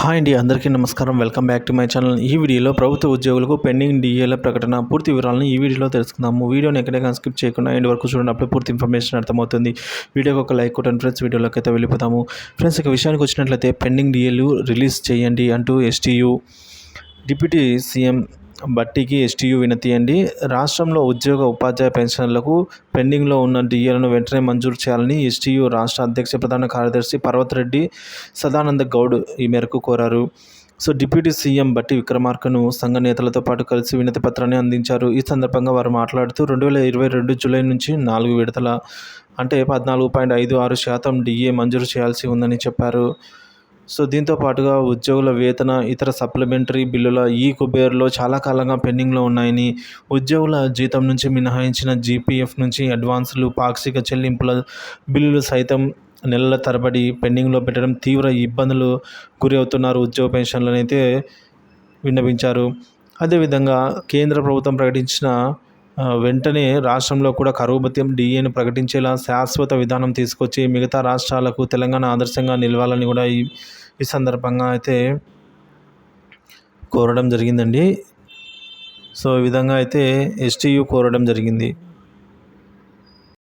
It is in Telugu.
హాయ్ అండి అందరికీ నమస్కారం. Welcome back to my channel. ఈ వీడియోలో ప్రభుత్వ ఉద్యోగులకు పెండింగ్ డిఏల ప్రకటన పూర్తి వివరాలను ఈ వీడియోలో తెలుసుకుందాము. వీడియోని ఎక్కడైనా స్కిప్ చేయకుండా ఎండ్ వరకు చూడండి పూర్తి ఇన్ఫర్మేషన్ అర్థమవుతుంది. వీడియోకి ఒక లైక్ కొట్టండి ఫ్రెండ్స్ వీడియోలోకి అయితే వెళ్ళిపోతాము. ఫ్రెండ్స్ ఇక విషయానికి వచ్చినట్లయితే పెండింగ్ డిఏలు రిలీజ్ చేయండి అంటూ ఎస్టీయు డిప్యూటీ సీఎం బట్టికి ఎస్టీయూ వినతి అండి. రాష్ట్రంలో ఉద్యోగ ఉపాధ్యాయ పెన్షన్లకు పెండింగ్లో ఉన్న డిఏలను వెంటనే మంజూరు చేయాలని ఎస్టీయూ రాష్ట్ర అధ్యక్ష ప్రధాన కార్యదర్శి పర్వతరెడ్డి సదానంద గౌడ్ ఈ మేరకు కోరారు. సో డిప్యూటీ సీఎం బట్టి విక్రమార్కను సంఘ నేతలతో పాటు కలిసి వినతి పత్రాన్ని అందించారు. ఈ సందర్భంగా వారు మాట్లాడుతూ రెండు వేల ఇరవై రెండు జూలై నుంచి నాలుగు విడతల అంటే పద్నాలుగు పాయింట్ ఐదు ఆరు శాతం డిఏ మంజూరు చేయాల్సి ఉందని చెప్పారు. సో దీంతో పాటుగా ఉద్యోగుల వేతన ఇతర సప్లిమెంటరీ బిల్లుల ఈ కుబేర్లో చాలా కాలంగా పెండింగ్లో ఉన్నాయని ఉద్యోగుల జీతం నుంచి మినహాయించిన జీపీఎఫ్ నుంచి అడ్వాన్సులు పాక్షిక చెల్లింపుల బిల్లులు సైతం నెలల తరబడి పెండింగ్లో పెట్టడం తీవ్ర ఇబ్బందులు గురి అవుతున్నారు ఉద్యోగ పెన్షన్లను అయితే విన్నవించారు. అదేవిధంగా కేంద్ర ప్రభుత్వం ప్రకటించిన వెంటనే రాష్ట్రంలో కూడా కరువు భత్యం డిఏను ప్రకటించేలా శాశ్వత విధానం తీసుకొచ్చి మిగతా రాష్ట్రాలకు తెలంగాణ ఆదర్శంగా నిలవాలని కూడా ఈ ఈ సందర్భంగా అయితే కోరడం జరిగిందండి. సో ఈ విధంగా అయితే ఎస్టీయు కోరడం జరిగింది.